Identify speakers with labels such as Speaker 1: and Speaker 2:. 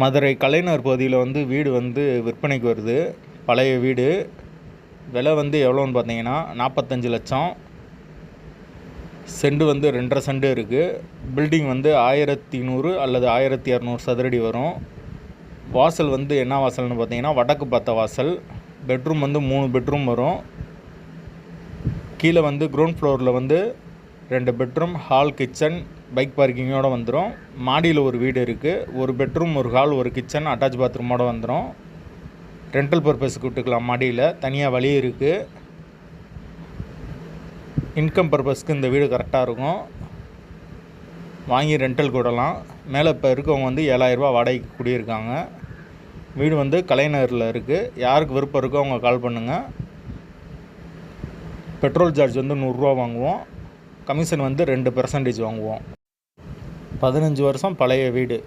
Speaker 1: மதுரை கலைஞர் பகுதியில் வந்து வீடு வந்து விற்பனைக்கு வருது. பழைய வீடு. விலை வந்து எவ்வளோன்னு பார்த்தீங்கன்னா நாற்பத்தஞ்சு லட்சம். செண்டு வந்து ரெண்டரை செண்டு இருக்குது பில்டிங் வந்து ஆயிரத்தி நூறு அல்லது ஆயிரத்தி இரநூறு சதுரடி வரும். வாசல் வந்து என்ன வாசல்னு பார்த்தீங்கன்னா வடக்கு பார்த்த வாசல். பெட்ரூம் வந்து மூணு பெட்ரூம் வரும். கீழே வந்து கிரவுண்ட் ஃப்ளோரில் வந்து ரெண்டு பெட்ரூம் ஹால் கிச்சன் பைக் பார்க்கிங்கோடு வந்துடும் மாடியில் ஒரு வீடு இருக்குது ஒரு பெட்ரூம் ஒரு ஹால் ஒரு கிச்சன் அட்டாச் பாத்ரூமோடு வந்துடும் ரெண்டல் பர்பஸ்க்கு விட்டுக்கலாம் மாடியில். தனியாக வழி இருக்குது இன்கம் பர்பஸ்க்கு இந்த வீடு கரெக்டாக இருக்கும். வாங்கி ரெண்டல் கூடலாம். மேலே இப்போ இருக்கவங்க வந்து ஏழாயிரரூபா வாடகைக்கு குடியிருக்காங்க. வீடு வந்து கலைநகரில் இருக்குது யாருக்கு விருப்பம் இருக்கோ அவங்க கால் பண்ணுங்கள் பெட்ரோல் சார்ஜ் வந்து நூறுரூவா வாங்குவோம். கமிஷன் வந்து ரெண்டு பர்சன்டேஜ் வாங்குவோம். பதினஞ்சு வருஷம் பழைய வீடு.